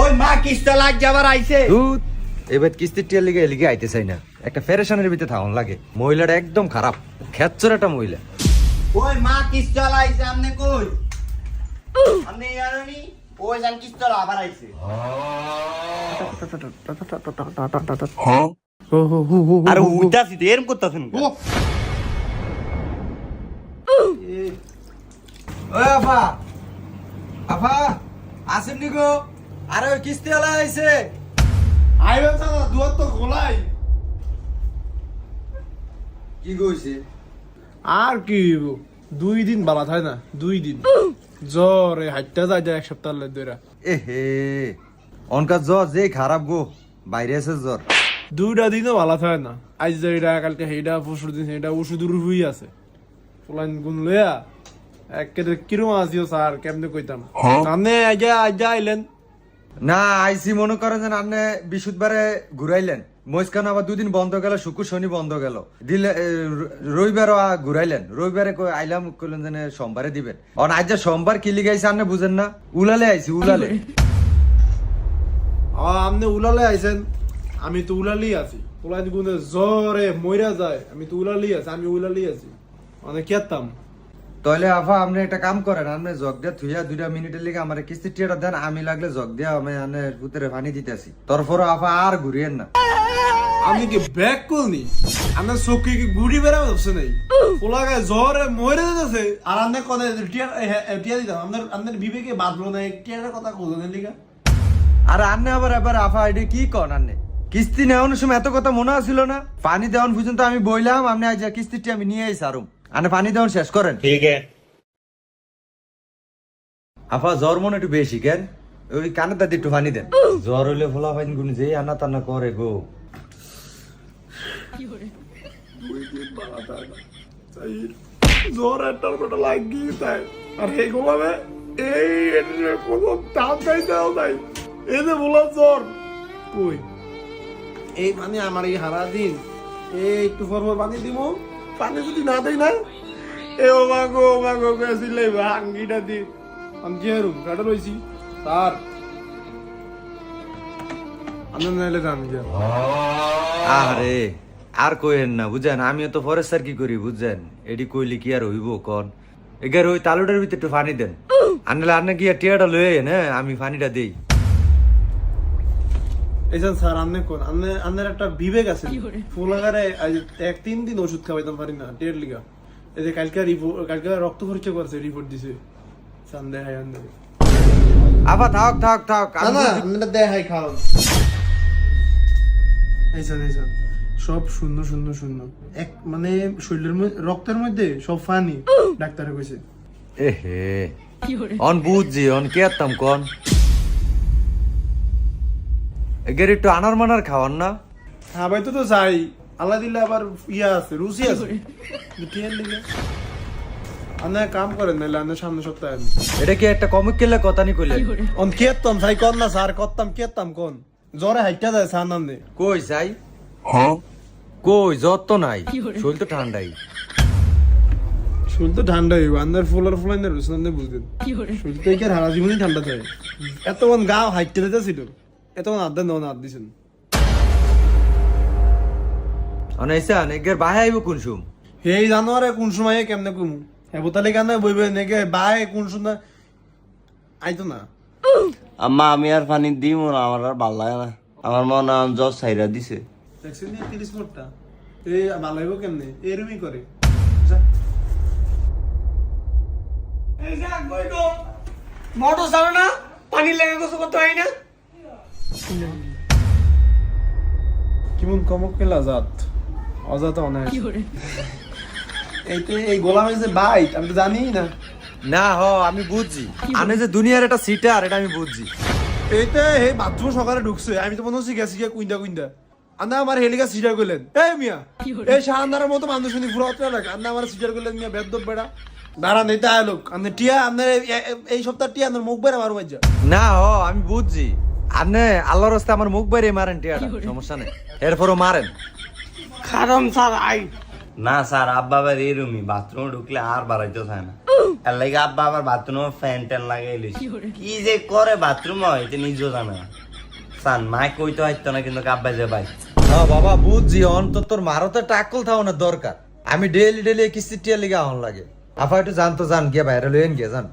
ওই মা কিস্তা লাগ যাবার আইছে। দুধ এবার কিস্তির টিয়ার লিগে এলিগে আইতে চাই না। একটা ফেরেশানের ভিতরে থাকুন লাগে। মহিলাটা একদম খারাপ। খেচ্ছর একটা মহিলা। ওই মা কিস্তা লাইছে আমনে কই? আমনে ইয়ারনি ওই জান কিস্তা আবার আইছে। আরে উইতাছি তো এরম করতাছেন ওই আফা। আফা আসেন নি গো? আরে ওই কিস্তি আলা আইছে। আইবেন দাদা দুয়ার তো খোলাই। কি কইছে? আর কি হইব? দুই দিন বালা থাকে না দুই দিন। জ্বরে হাইটটা যায় যায় এক সপ্তাহ এ হে অনকা জ্বর যে খারাপ গো বাইরে আছে জ্বর। দুইটা দিনও ভালো থাকে না। আজ যেটা কালকে সেইটা পরশু দিন সেইটা ওষুধের হই আছে। ফুলাইন গুণ লইয়া একেবারে কিরম আসিও স্যার কেমনে কইতাম। আপনি আজা আজা আইলেন। না আইসি মনে করেন যে আপনি বিশুদ্ধবারে ঘুরাইলেন। মহিষখান আবার দুদিন বন্ধ গেল শুক্র শনি বন্ধ গেল। দিলে এ, র- রবিবারও আ- ঘুরাইলেন। রবিবারে আইলাম কইলেন যে সোমবারে দিবেন। অন আজ যে সোমবার কি লিগাইছে আপনি বুঝেন না? উলালে আইছি উলালে। আপনি উলালে আইছেন আমি তো উলালি আছি। ফুলাইন গুণে জ্বরে মইরা যায় আমি তো উলালি আছি আমি উলালি আছি। মানে কেতাম। তাহলে আফা আপনি একটা কাম করেন আপনি জগ দিয়ে থুইয়া দুইটা মিনিটের লিগে আমার কিস্তি টিয়াটা দেন আমি লাগলে জগ দিয়া আমি আনে পুতরে পানি দিতেছি তারপর আফা আর ঘুরিয়েন না। আমি কি ব্যাক করনি আমার চোখে কি গুড়ি বেড়াবে ধরছে নাই? পোলাগায় জ্বরে মরে যেতেছে আর আপনার কথা টিয়া এ- এ- টিয়া দিতাম আপনার আপনার বিবেকে বাঁধলো না টিয়ার কথা কোথায় লিগা? আর আন্নে আবার এবার আফা আইডি কি কন আন্নে? কিস্তি নেওয়ানোর সময় এত কথা মনে আছিল না? পানি দেওয়ান পর্যন্ত আমি বইলাম আপনি আজ কিস্তিটি আমি নিয়ে আইস আরুম। আনে পানি দেওয়ান শেষ করেন। ঠিক আছে। আফা জ্বর মনে একটু বেশি কেন? ওই কানে দাদি একটু পানি দেন। জ্বর হইলে ফোলা পাইন গুণ যে আনা টানা করে গো। জ্বর একটা ওটা লাগিয়ে দেয়। আর এই গোলামে এই কোনো দাম নাই দাও নাই। এই যে বলা জ্বর কই? এই মানে আমার এই হারা দিন। এই একটু পর পর পানি দিব পানি যদি না দেই না? এ ও মা গো মা গো গেছিলে ভাঙ্গিটা দি। আমি কি হারুম কাটা রইছি তার। আমি নাইলে আমি যা আরে আর কইেন না বুঝেন? আমিও তো ফরেস্টার কি করি বুঝছেন এডি কইলি কি আর হইব কন? এগার ওই তালুটার ভিতরে একটু পানি দেন। আনলে কি আর টিয়াটা লয়ে আইন, হ্যাঁ? আমি পানিটা দেই। এইসব স্যার কোন? একটা বিবেক আছে। ফুলাগারে আজ এক তিন দিন ওষুধ খাওয়াইতাম পারি না লিগা। এই যে কালকে রিপোর্ট কালকে রক্ত পরীক্ষা করছে রিপোর্ট দিছে। হয় আন্দে থাক থাক থাক না যদি- আমনে খাও। এইসব এইসব সব শূন্য শূন্য শূন্য। এক মানে শরীরের মধ্যে রক্তের মধ্যে সব ফানি ডাক্তারে কইছে। এহে। অন বুঝছি অন কে আত্তাম কন। এগের একটু আনার মানার খাওয়ান না। হ্যাঁ ভাই তো তো যাই। আল্লাহ দিলে আবার ইয়া আছে রুচি আছে। টের লিগা আপনি এক কাম করেন নাহলে আপনার সামনে সপ্তাহে এটা কি একটা কমিক কেলে কথা নি কইলেন? অন কেতাম সাই কর না স্যার করতাম কেতাম কোন? জ্বরে হাইটা যায় স্যার নাম দে কই যাই? হ্যাঁ। কই জ্বর তো নাই। শরীর তো ঠান্ডাই। শরীর তো ঠান্ডা হইব আন্দার ফুলার ফুলাই না রুসন বুঝবেন। শরীর তো একে হারা জীবনই ঠান্ডা থাকে। এতক্ষণ গা হাইটে এতক্ষণ আড্ডা নেওয়া আড দিছেন। অনাইসান এগের বাহে আইব কোন সুম? এই জানোয়ারে কোন সময় কেমনে কমু হ্যাঁ তাহলে কেন বইবে নাকি বাই কোন সময় আইতো না। আম্মা আমি আর পানি দিব না আমার আর ভালো লাগে না। আমার মনে হয় জ্বর সাইরা দিছে। দেখছেন নি তিরিশ মোটটা এই ভালো হইব কেমনে? এরমই করে। মোটর চালো না পানি লেগে গোসল করতে হয় না? কেমন অজাত অনায় এইতে এই গোলামের যে বাইট আমি তো জানি না। না হ আমি বুঝছি। আনে যে দুনিয়ার একটা সিটার এটা আমি বুঝছি। এইতে হে বাথরুম সকালে ঢুকছে। আমি তো মনে হচ্ছে গেছি গিয়ে কুইন্দা কুইন্দা। আন্দা আমার হেলিকা সিটার করলেন। এই মিয়া এই শাহানদারের মতো মানুষ শুনি ফুরা হতে লাগে আন্দা আমার সিটার করলেন মিয়া বেদ বেড়া। দাঁড়ান এই তাই লোক আপনি টিয়া আপনার এই সপ্তাহ টিয়া আপনার মুখ বেড়া মারু না হ আমি বুঝছি। আনে আল্লাহর রাস্তে আমার মুখ বাইরে মারেন টিয়াটা সমস্যা নেই। এরপরও মারেন। কারণ স্যার আই। না স্যার আব্বা বাড়ি এরমই বাথরুমে ঢুকলে আর বাড়াইতে চায় না। আর লাগে আব্বা আবার বাথরুমে ফ্যান ট্যান লাগাই লইছে। কি যে করে বাথরুম হয় এটা নিজেও জানে না। সান মায় কইতে হইতো না কিন্তু আব্বা যে ভাই। হ্যাঁ বাবা বুঝছি অন্তত তোর মারও তো টাকল থাওয়ানোর দরকার। আমি ডেলি ডেলি কিস্তি টিয়া লিগে আহন লাগে। আফা একটু জানতো জান গিয়ে বাইরে লইন গিয়ে জান।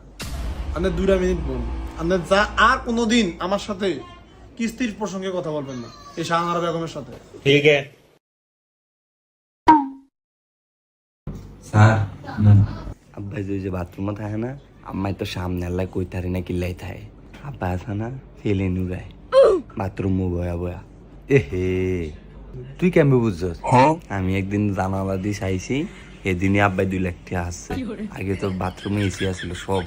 আপনার দুটা মিনিট বলুন আপনার যা আর কোনোদিন আমার সাথে কিস্তির প্রসঙ্গে কথা বলবেন না এই শাহানারা বেগমের সাথে। ঠিক আছে। স্যার আব্বা যে যে বাথরুমে থাকে না আম্মাই তো সামনে আল্লাহ কই তারি না কিল্লাই থাকে। আব্বা আছে না ফেলে নুরায়। বাথরুম বয়া বয়া। এ হে তুই কেমবে বুঝছস? আমি একদিন জানালা দিয়ে চাইছি এদিনই আব্বাই দুই লাখ টাকা আসছে আগে তো বাথরুমে এসি আসছিল সব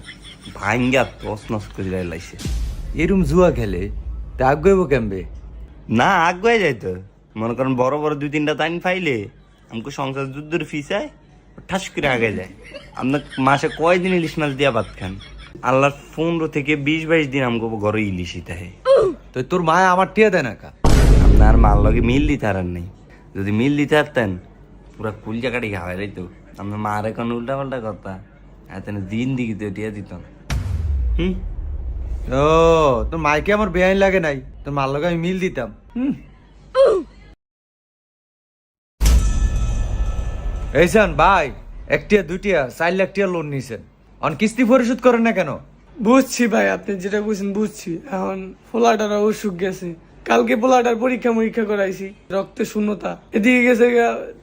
ভাঙ্গা তস নস করে লাইছে এরম জুয়া খেলে তা আগ্রহ কেমবে? না আগুয়ে যাইতো মনে করেন বড় বড় দুই তিনটা টাইম ফাইলে আমাকে সংসার যুদ্ধের ফিসায় ঠাস করে আগে যায়। আপনার মাসে কয়দিন ইলিশ মাছ দিয়া ভাত খান? আল্লাহর পনেরো থেকে বিশ বাইশ দিন আমাকে ঘরে ইলিশই থাকে তো তোর মায় আমার টিয়া দেয় না কা? আপনার মার লগে মিল দিতে আর নেই। যদি মিল দিতে পারতেন পুরা কুল জায়গাটি খাওয়াই রাইতো আপনার মার এখন উল্টা পাল্টা কথা এত দিন দিকে তো টিয়া দিত হুম? ও তোর মাইকে আমার বেআইন লাগে নাই। তোর মার লগে আমি মিল দিতাম। হুম। এই শোন ভাই একটিয়া দুটিয়া চার লাখ টিয়া লোন নিছেন। অন কিস্তি পরিশোধ করেন না কেন? বুঝছি ভাই আপনি যেটা বুঝছেন বুঝছি। এখন পোলাটার অসুখ গেছে। কালকে পোলাটার পরীক্ষা মরীক্ষা করাইছি, রক্তে শূন্যতা। এদিকে গেছে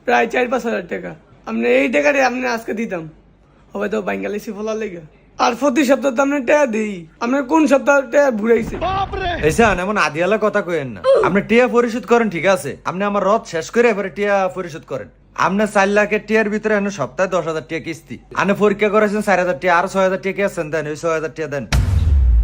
প্রায় চার পাঁচ হাজার টাকা। আপনি এই টাকাটা আপনি আজকে দিতাম। হবে তো বাঙ্গালিসি ফোলার লেগে। আর প্রতি সপ্তাহ তো আপনার টাকা কোন সপ্তাহ টাকা ঘুরাইছে? এইসান এমন আদিয়ালা কথা কইেন না। আপনি টিয়া পরিশোধ করেন, ঠিক আছে। আপনি আমার রথ শেষ করে এবারে টিয়া পরিশোধ করেন। আপনার চার লাখের টিয়ার ভিতরে সপ্তাহে দশ হাজার টিয়া কিস্তি। আপনি পরীক্ষা করেছেন চার হাজার টিয়া, আর ছয় হাজার টিয়া কি আছেন? দেন, ওই ছয় হাজার টিয়া দেন।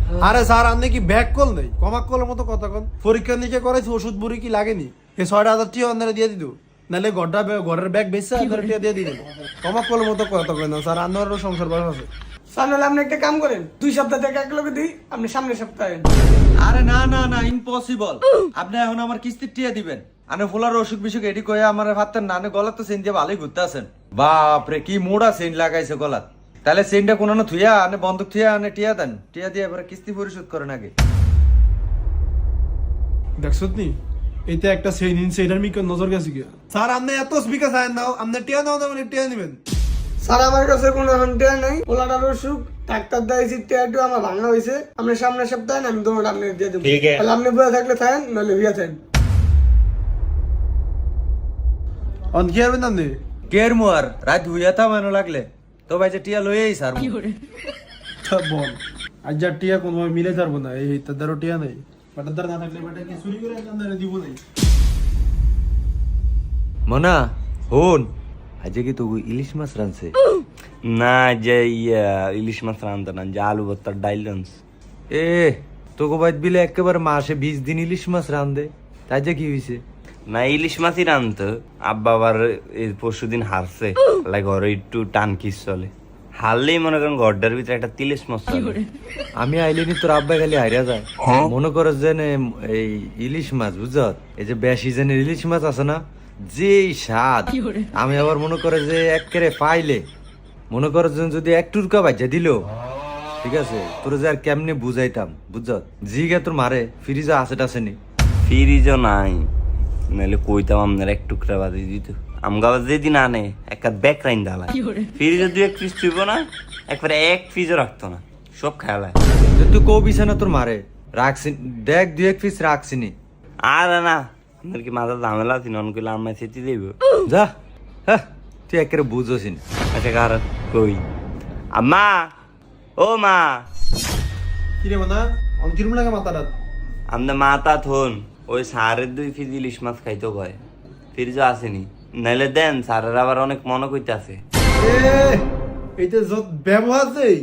আরে স্যার আপনি কি ব্যাক কল নেই? কমাক কলের মতো কথা কন। পরীক্ষা নিকে করাইছি ওষুধ বুড়ি কি লাগেনি? এই ছয়টা হাজার টিয়া আপনারা দিয়ে দিত। নাহলে ঘরটা ঘরের ব্যাগ বেচছে আপনারা টিয়া দিয়ে দিলেন। কমাক কলের মতো না স্যার আপনারও সংসার বাস আছে। স্যার নাহলে আপনি একটা কাম করেন দুই সপ্তাহ থেকে এক লোকে দিই আপনি সামনের সপ্তাহে আরে না না না ইম্পসিবল আপনি এখন আমার কিস্তির টিয়া দিবেন। আনে ফুলার অসুখ বিসুখ এটি কয়ে আমার ভাবতেন না গলাত তো সেন দিয়ে ভালোই ঘুরতে আছেন। বাপরে কি মোড়া সেন লাগাইছে গলাত। তাহলে সেনটা কোনো না থুইয়া আনে বন্ধক থুইয়া আনে টিয়া দেন। টিয়া দিয়ে এবারে কিস্তি পরিশোধ করেন আগে। দেখছ নি এইটা একটা সেই নিন সেইটার মিকে নজর গেছে কি স্যার আপনি এত স্পিকার চায় নাও আপনি টিয়া নাও না মানে টিয়া নেবেন। স্যার আমার কাছে কোনো এখন টেয়া নাই। পোলাটার অসুখ ডাক্তার দিয়েছি টেয়াটু আমার ভাঙা হয়েছে। আপনি সামনের সপ্তাহে আমি তোমার আপনি দিয়ে দেবো। তাহলে আপনি বয়ে থাকলে থাকেন নাহলে ভিয়া থাকেন। অন কি হবেন আপনি কের মুয়ার? রাত হুইয়া তা মানো লাগলে। তো ভাই যে টিয়া লইয়াই স্যার। তা বল। আজ যা টিয়া কোনোভাবে মিলে থাকব না এই তাদেরও টিয়া নেই। বাটার দ্বারা না থাকলে বাটা কি চুরি করে আপনারা দিব নাই? মনা হন আজকে কি তো ইলিশ মাছ রানছে না যে ইয়া ইলিশ মাছ রান্তা না যে আলু ভর্তার ডাইল রানছে এ তোকে বাইত বিলে একেবারে মাসে বিশ দিন ইলিশ মাছ রান্ধে তাই যে কি হয়েছে না ইলিশ মাছই রানতো আব্বা আবার এই পরশু দিন হারছে ঘরে একটু টান কিস চলে। হারলেই মনে করেন ঘরটার ভিতরে একটা তিলিশ মাছ চলে। আমি আইলেনি তোর আব্বা খালি হারিয়া যায়। মনে করো যে এই ইলিশ মাছ বুঝত এই যে বেশি যে ইলিশ মাছ আছে না যে স্বাদ। আমি আবার মনে করে যে একেরে পাইলে। মনে করো যে যদি এক টুরকা বাজা দিল। ঠিক আছে? তোর যে আর কেমনে বুঝাইতাম বুঝত জিগা তোর মারে ফ্রিজে আছে টাছেনি ফ্রিজও নাই। নাহলে কইতাম আপনার এক টুকরা বাদি দিত। আমগা যেদিন আনে একটা ব্যাগ রাইন দালাই ফ্রিজে দু এক পিস চুইব না একবারে এক পিসও রাখতো না সব খেলায় তুই কো বিছানা তোর মারে রাখছি দেখ দুই এক পিস রাখছিনি। আর না আপনার কি মাথা ঝামেলা আছে? নন করলে আমার সেটি দেব যা হ্যাঁ তুই একেবারে বুঝোসিন। আচ্ছা কার কই? আম্মা ও মা। কিরে মানা অন কিরম লাগে মাথাটা। আমাদের মাথা থন ওই সারের দুই ফিজ ইলিশ মাছ খাইতো কয় ফ্রিজও আসেনি। নাইলে দেন সারের আবার অনেক মনে কইতে আছে এ এইটা যত ব্যবহার দেই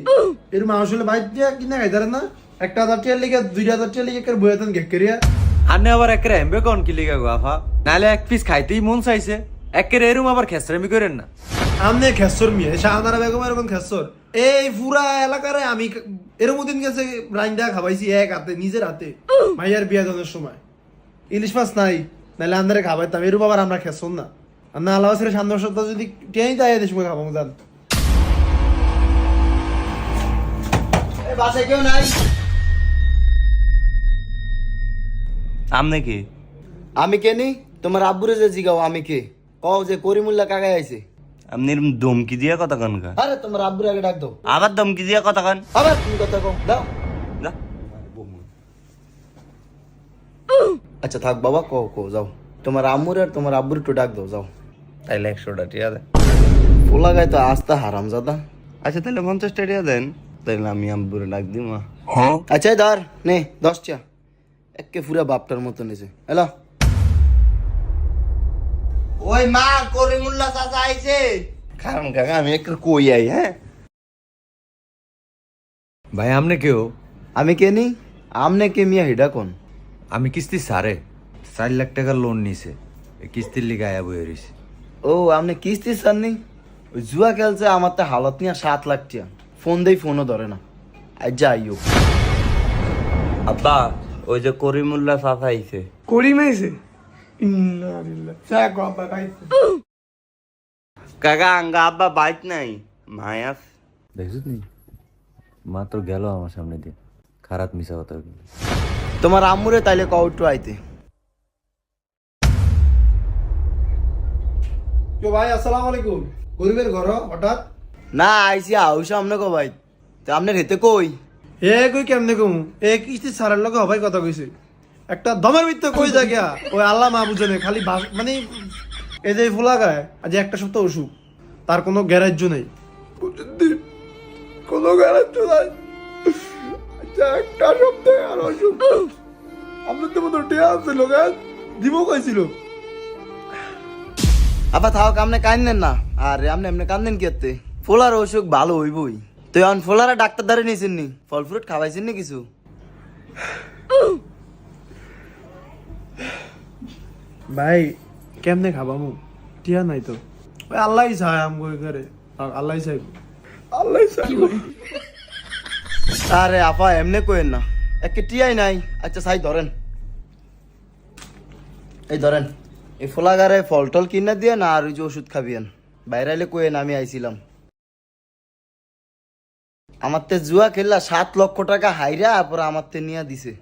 এর মানুষ হলে বাইর দিয়া কিনা খাইতারে না। একটা হাজার টিয়া লিগে দুই হাজার টিয়া লিগে কেন বইয়াতেন গেকেরিয়া আনে আবার একেরে এমবে কন কি লিগা গো আফা নাহলে এক পিস খাইতেই মন চাইছে। একেরে এরম আবার খেসরামি করেন না। আমনে খেসর মিয়া শাহানারা বেগম এরকম খেসর। এই পুরা এলাকারে আমি এরম দিন গেছে রাইন্দা খাবাইছি এক হাতে নিজের হাতে। মাইয়ার বিয়া দানের সময়। ইলিশ মাছ নাই নাহলে আন্দারে খাবাইতাম। এরম আবার আমরা খেসর না। আর না আল্লাহ সামনের সপ্তাহ যদি টিয়াই দেয় দেশ খাব জান। বাসায় কেউ নাই। আমনে কি? আমি কে নি? তোমার আব্বুরে যে জিগাও আমি কে? কও যে করিমুল্লা কাকাই আইছে। আপনি এরম দমকি দিয়া কথা কন কা আরে তোমার আব্বুর আগে ডাক দাও। আবার দমকি দিয়া কথা কন। আবার তুমি কথা কও। দাও। যা। আচ্ছা থাক বাবা কও কও যাও। তোমার আম্মুর আর তোমার আব্বুর একটু ডাক দাও যাও। তাইলে একশোটা টিয়া দেন পোলা গায়ে তো আস্তা হারাম জাদা আচ্ছা তাহলে পঞ্চাশটা টিয়া দেন। তাইলে আমি আব্বুরে ডাক দিই মা আচ্ছা ধর নে দশটা একে পুরা বাপটার মতো নিছে হ্যালো ওই মা করিমুল্লা চাচা আইছে। কারণ কাকা আমি একটু কই আই হ্যাঁ? ভাই আমনে কেউ? আমি কে নি? আমনে কে মিয়া হিডা কোন? আমি কিস্তি সারে চার লাখ টাকা লোন নিছে। কিস্তির লিগে আয়া বয়ে রইছে। ও আপনি কিস্তি সারনি ওই জুয়া খেলছে আমার তো হালত নিয়ে সাত লাখ টিয়া ফোন দেই ফোনও ধরে না। আজ যাইও আব্বা ওই যে করিমুল্লা চাচা আইছে। করিম আইছে? কাকা আঙ্গা আব্বা বাইক নাই। মায়াস দেখছিস নি? মাত্র গেল আমার সামনে দিয়ে। খারাপ মিশা কথা তোমার আম্মুরে তাইলে কও একটু আইতে। তো ভাই আসসালামু আলাইকুম। গরিবের ঘর হঠাৎ? না আইছি আউস আমনে কো ভাই। তো আপনার হেতে কই? এ কই কেমনে কম? এ কিস্তি সারের লগে হবাই কথা কইছে। একটা দমের ভিতরে কই জায়গা ওই আল্লাহ মা বুঝে খালি মানে এই যে ফুলা গায় আজ একটা সপ্তাহ অসুখ তার কোনো গ্যারাজ্য নেই? কোনো গ্যারাজ্য নাই। একটা সপ্তাহে আর অসুখ। আপনার তো মতো টিয়া আছে লোক। দিব কইছিল। আবার থাক আপনি কান্দেন না? আরে আপনি এমনি কান্দেন কি হতে ফোলার অসুখ ভালো হইবই। তো এখন ফোলারা ডাক্তার দ্বারে নিয়েছেন নি ফল ফ্রুট খাওয়াইছেন নি কিছু? ভাই কেমনে খাবামু টিয়া নাই তো। ওই আল্লাহ চায় আম করে করে আল্লাহ চাইব আল্লাহ চাইব আরে আপা এমনি কইেন না। একে টিয়াই নাই। আচ্ছা সাই ধরেন। এই ধরেন এই ফোলাগারে ফল টল কিনা দিয়ে না আর ওই যে ওষুধ খাবিয়েন। বাইরে আইলে কইেন আমি আইছিলাম। আমার তে জুয়া খেললা সাত লক্ষ টাকা হাইরা পরে আমার তে নিয়ে দিছে।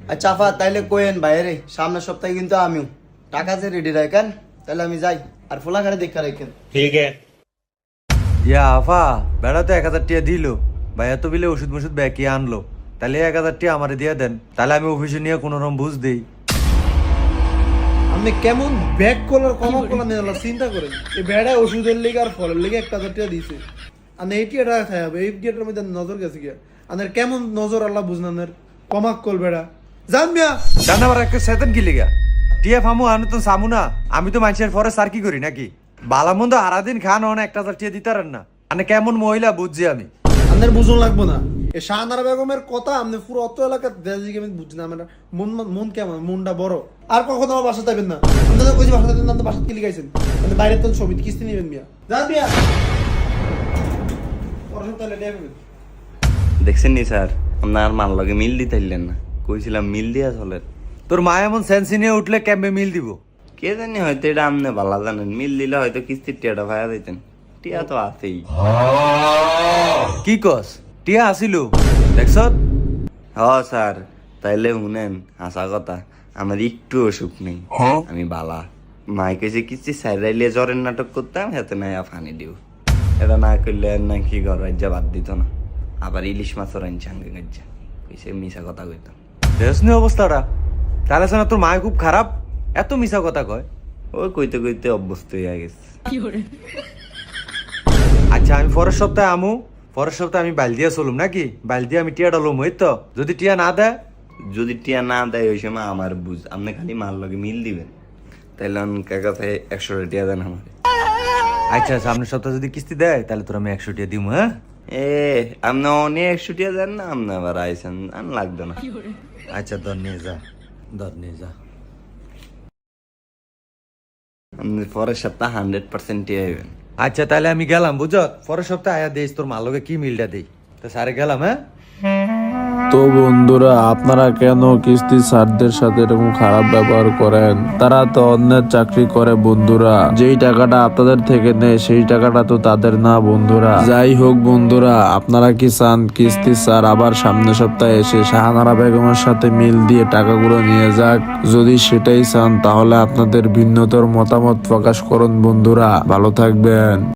আচ্ছা আফা তাইলে কইেন বাইরে সামনের সপ্তাহে কিন্তু আমিও। টাকা যে রেডি রাখেন তাহলে আমি যাই। আর ফোলাগারে দেখা রাখেন ঠিক আছে। ইয়া আফা বেড়া তো এক হাজার টিয়া দিল। ভাই এত বিলে ওষুধ মষুধ ব্যাকি আনলো? তাহলে এক হাজারটি আমার দিয়ে দেন তাহলে আমি অফিসে নিয়ে কোনো রকম বুঝ দিই। আপনি কেমন ব্যাগ কলার কমা কলা নিয়ে চিন্তা করেন। এই বেড়ায় ওষুধের লেগে আর ফলের লেগে একটা হাজার টাকা দিয়েছে আর এই টিয়াটা খাই হবে এই টিয়াটার মধ্যে নজর গেছে গিয়া। আনের কেমন নজর আল্লাহ বুঝনানের কমাক কল বেড়া। জান মিয়া। জান আবার একটা সেতন কি লিগা? টিয়া ফামু আনু তো সামু না। আমি তো মানুষের পরে সার কি করি নাকি? বালামন্দ হারাদিন খান হন একটা হাজার টিয়া দিতারেন না। মানে কেমন মহিলা বুঝছি আমি। আপনার বুঝন লাগবো না। এই শাহনারা বেগমের কথা আপনি পুরো অত এলাকা দেশদিকে আমি বুঝছি না, আমার মন মন কেমন? মনটা বড়। আর কখনো আমার বাসা যাবেন না। আপনাদের কই বাসা যাবেন না বাসা কি লিখাইছেন? আপনি বাইরে তো ছবি, কিস্তি নেবেন মিয়া। যান মিয়া দেখছেন নি স্যার? আপনার মার লগে মিল দিতে না। কইছিলাম মিল দিয়া চলেন। তোর মা এমন সেন্সি নিয়ে উঠলে ক্যাম্পে মিল দিব? কে জানি হয়তো এটা আমনে ভালো জানেন। মিল দিলে হয়তো কিস্তির টিয়াটা ভাইয়া দিতেন। টিয়া তো আছেই। কি কস? টিয়া আসিল দেখছ? হ স্যার। তাইলে শুনেন হাসা কথা আমার একটু অসুখ নেই। আমি বালা। মাই কেছে কিস্তি সাইরাইলে জ্বরের নাটক করতাম হাতে নাই ফানি দিও। এটা না করলে আর না কি ঘর রাজ্যা বাদ দিত না। আবার ইলিশ আনছে আঙ্গে গাজ্জা কইছে মিশা কথা কইতাম। দেখছনি অবস্থাটা। তাহলে শোনা তোর মায় খুব খারাপ। এত মিশা কথা কয়। ওই কইতে কইতে অভ্যস্ত হয়ে গেছে। আচ্ছা আমি পরের সপ্তাহে আমু। পরের সপ্তাহে আমি বাইল দিয়া চলুম নাকি? বাইল দিয়ে আমি টিয়া ডালুম ওই তো। যদি টিয়া না দেয়? যদি টিয়া না দেয় ওই সময় আমার বুঝ আপনি খালি মাল লগে মিল দিবেন। তাইলে কাছে একশো টিয়া দেন আমার। আচ্ছা সামনের সপ্তাহে যদি কিস্তি দেয় তাহলে তোর আমি একশো টিয়া দিব হ্যাঁ? এ আপনি অনেক একশো টিয়া দেন না আপনি আবার আইসেন আর লাগবে না। আচ্ছা দর নিয়ে যা। দর নিয়ে যা। আপনি পরের সপ্তাহ হান্ড্রেড পার্সেন্ট টিয়া হইবেন আচ্ছা তাহলে আমি গেলাম বুঝো পরের সপ্তাহে আয়া দিস তোর মালোকে কি মিলটা দিই? তা সারে গেলাম হ্যাঁ? তো বন্ধুরা, আপনারা কেন কিস্তি স্যারদের সাথে এরকম খারাপ ব্যবহার করেন? তারা তো অন্যের চাকরি করে বন্ধুরা। যেই টাকাটা আপনাদের থেকে নেয়, সেই টাকাটা তো তাদের না বন্ধুরা। যাই হোক বন্ধুরা, আপনারা কি চান কিস্তি স্যার আবার সামনে সপ্তাহে এসে শাহানারা বেগমের সাথে মিল দিয়ে টাকাগুলো নিয়ে যাক? যদি সেটাই চান, তাহলে আপনাদের ভিন্নতর মতামত প্রকাশ করুন বন্ধুরা। ভালো থাকবেন।